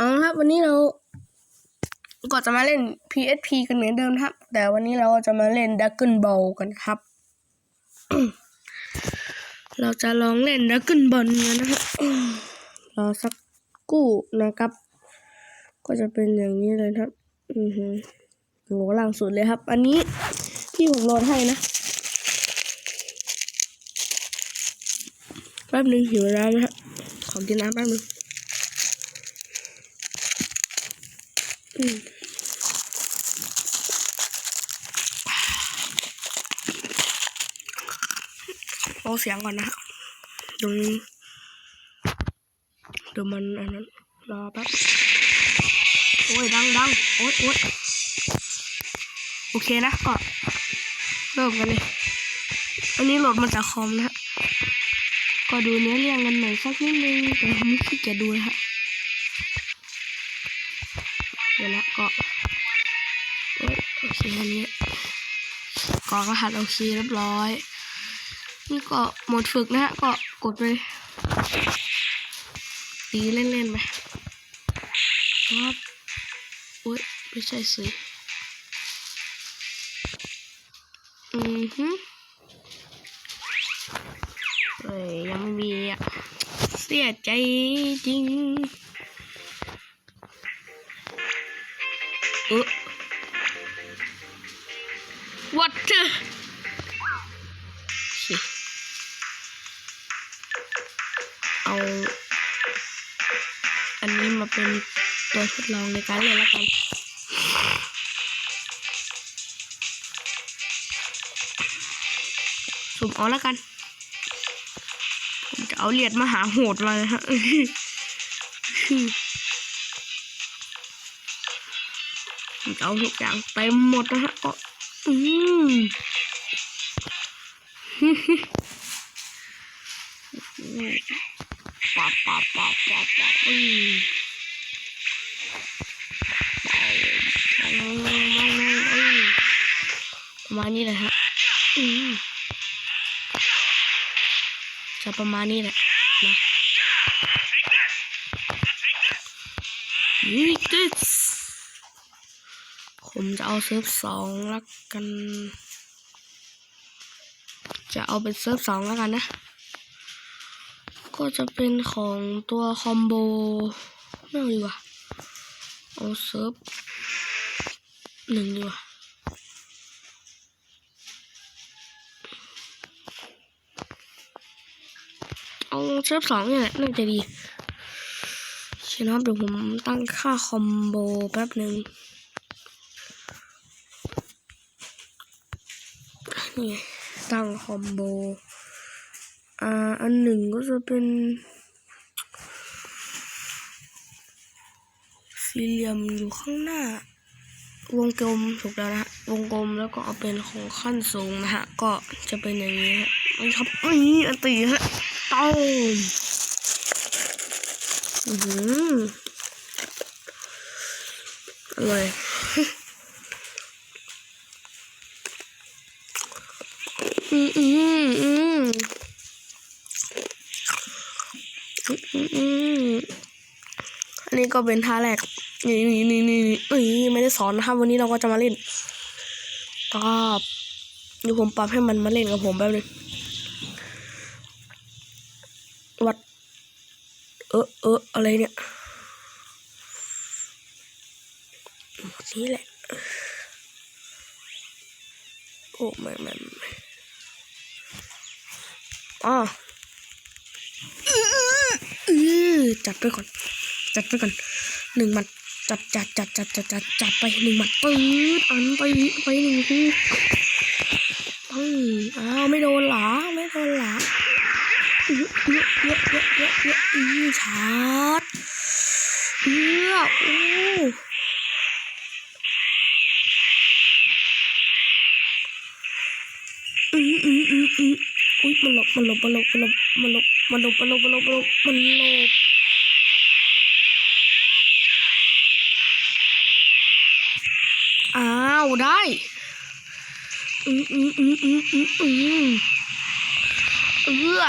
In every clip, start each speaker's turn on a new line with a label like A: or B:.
A: เอาละครับ วันนี้เราก็จะมาเล่น PSP กันเหมือนเดิมนะครับ แต่วันนี้เราจะมาเล่น Dragon Ball กันครับ เราจะลองเล่น Dragon Ball กันนะครับรอสักกู้นะครับ ก็จะเป็นอย่างนี้เลยครับ อือหือโหล่างสุดเลยครับ อันนี้ที่ผมโหลดให้นะแป๊บหนึ่งหิวน้ำนะฮะขอกินน้ำแป๊บหนึงอืม เอาเสียงก่อนนะฮะดูดูมันอันนั้นรอแป๊บโอ้ยดังดังโอ๊ยโอ๊ยโอเคนะก็เริ่มกันเลยอันนี้โหลดมาจากคอมนะฮะก็ดูเนื้อเรื่องกันหน่อยสักนิดนึงแต่ไม่ขี้เกียจดูนะฮะ เดี๋ยวละก็โอเคอันนี้กรอกรหัสโอเคเรียบร้อย นี่ก็หมดฝึกนะฮะก็กดไปตีเล่นๆไปครับอุ้ยไม่ใช่สิอือฮึเอ้ยยังไม่มีอะเสียใจจริง what the สิเอาอันนี้มาเป็นตัวทดลองในการเล่นแล้วกันสุ่มเอาแล้วกัน ผมจะเอาเหรียญมหาโหดมานะฮะผมจะเอาทุกอย่างเต็มหมดนะฮะก็ 嗯，嘿嘿，嗯，叭叭叭叭叭，哎呦，忙忙忙忙哎，忙呢了哈，嗯，怎么忙呢了？Take this. ผมจะเอาเซิร์ฟสองละกัน จะเอาเป็นเซิร์ฟสองแล้วกันนะ ก็จะเป็นของตัวคอมโบไม่เอาดีกว่าเอาเซิร์ฟหนึ่งดีกว่าเอาเซิร์ฟสองเนี่แหละน่าจะดีชนะครับเดี๋ยวผมตั้งค่าคอมโบแป๊บหนึ่ง นี่ไงตั้งคอมโบ อ่า อันหนึ่งก็จะเป็นสี่เหลี่ยมอยู่ข้างหน้า วงกลมถูกแล้วนะฮะวงกลมแล้วก็เอาเป็นของขั้นสูงนะฮะ ก็จะเป็นอย่างนี้ฮะไม่ครับนี่อันตีฮะต้มอือหืออร่อย อืมอืมอืมอืมอันนี้ก็เป็นท่าแรก นี่นี่นี่นี่นี่ไม่ได้สอนนะครับ วันนี้เราก็จะมาเล่นก็เดี๋ยวผมปรับให้มันมาเล่นกับผมแป๊บนึงวัด เออเอออะไรเนี่ยนี่แหละ โอ้ไม่ไม่ไม่ อ๋อจัดไปก่อน จัดไปก่อนหนึ่งมัดจัดจัดจัดจัดจัดจัดจัดไปหนึ่งมัดปื๊ดอันไปไปหนึ่งทีอืมอ้าวไม่โดนหรอไม่โดนหรอเยอะเยอะเยอะเยอะเยอะเยอะอือชาร์จเยอะโอ้อืมอืมอืมอืม อุ้ยมันหลบมันหลบมันหลบมันหลบมันหลบมันหลบมันหลบมันหลบมันหลบอ้าวได้อืมอืมอืมอืมอืมอืมเอือ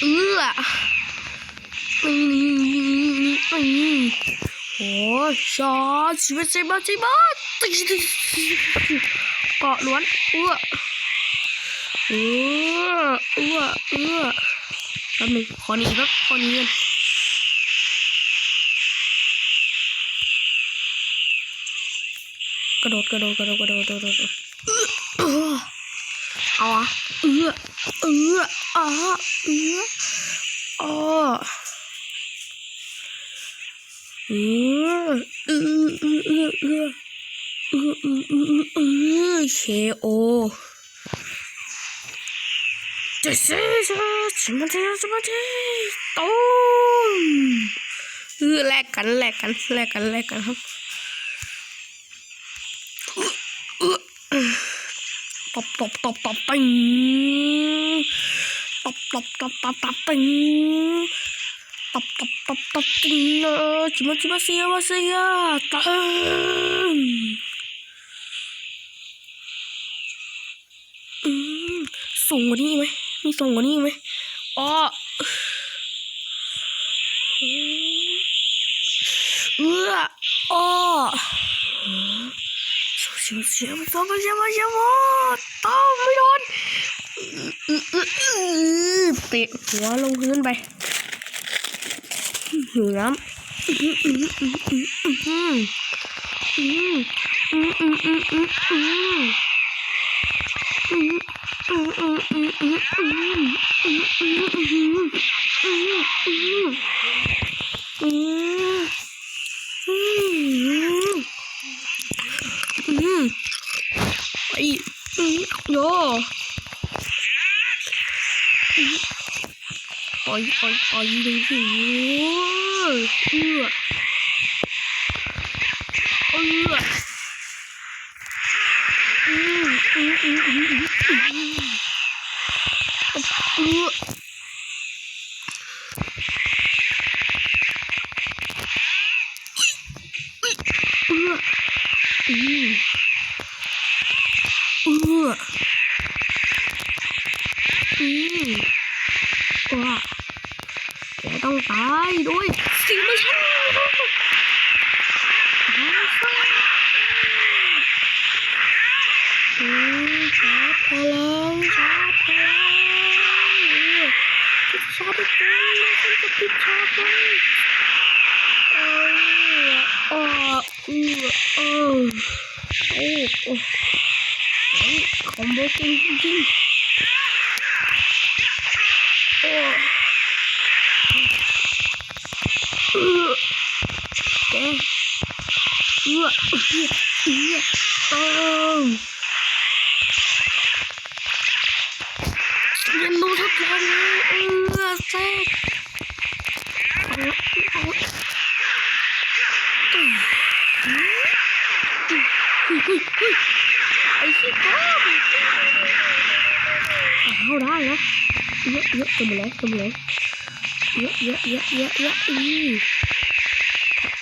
A: เอือนี่นี่นี่นี่นี่โอ้ชอชีวิตชีวิตชีวิตเกาะล้วนเอือ เออเออเออแป๊บนึงขอนี้ครับขอนี้กันกระโดดกระโดดกระโดดกระโดดกระโดดเอาอะเออเอออะเออเอ๋อเออเออเออเออเออเออเออเออเคโอ This is it สมาธิสมาธิตุ้มคือแลกกันแลกกันแลกกันแลกกันครับตบตบตบตบปิงตบตบตบตบติงตบตบตบติงเออจิมาจิมาเสียมาเสียตามสูงกว่านี้ไหม มีสองกว่านี้ไหมอ้อเอื้ออ้อเฉียวเฉียวต้องเฉียวเฉียวต้องไม่โดนเตะหัวลงพื้นไปเหิวน้ำ โยปล่อยปล่อยปล่อยดูสิเอือเอืออืออืออืออือ อืแกต้องตายด้วยสิ่งไม่ใช่ชอบอีกคนนะฉันจะติดชอบมัน Aa, uu, aa. Evet, oh. Yani combo temizledim. Oh. Gel. Yuva, yuva, yuva. Aa. Ben de uzak yani. Uzak. Uzak. ไอ้ขี้โกงเอาได้นะเยอะเยอะจมเลยจมเลยเยอะเยอะเยอะเยอะเยอะอือ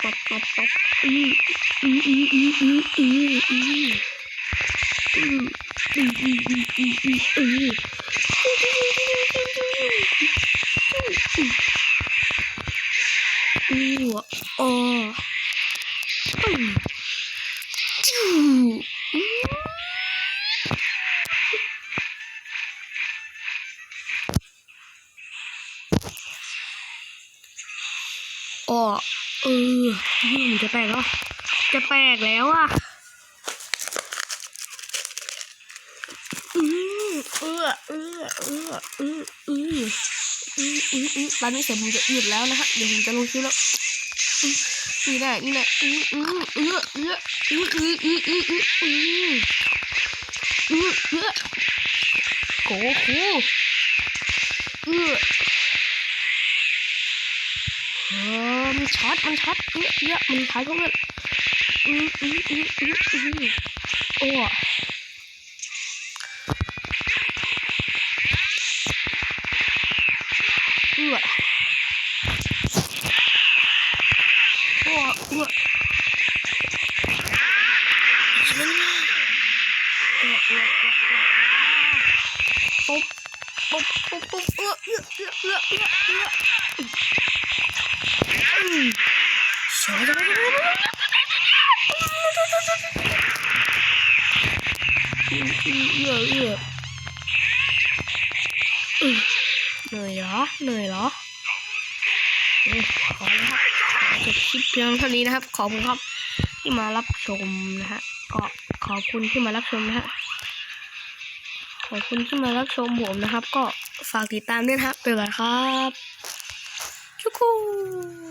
A: ปับปับปับอืออืออืออืออืออืออืออืออืออืออืออืออืออืออ๋ออื ออก เออมันจะแตกแล้วจะแตกแล้วอะอือเออเออเออเออเออืออืออือตอนนี้เสร็จมึงจะหยุดแล้วนะฮะเดี๋ยวมึงจะลงคิปแล้วนี่แหละนี่แหละอืออืออืออืออืออืออืออืออืออืออืออือโกคูอือ ออมันช็อตมันช็อตเยอะเยอะมันขายพวกนั้นอืออืออืออืออือโอ้เอือโอ้เอือฉันเออเออเออเออปุ๊บปุ๊บปุ๊บปุ๊บเออเออเออเออเออ เอออืมเฉยเอื้อเอื้อเอื้ออืมเหนื่อยเหรอเหนื่อยเหรอขอแล้วครับจบคลิปเพียงเท่านี้นะครับ ขอบคุณครับ ที่มารับชมนะฮะก็ขอบคุณที่มารับชมนะฮะขอบคุณที่มารับชมผมนะครับ ก็ฝากติดตามด้วยนะครับไปก่อนครับ ทุกคน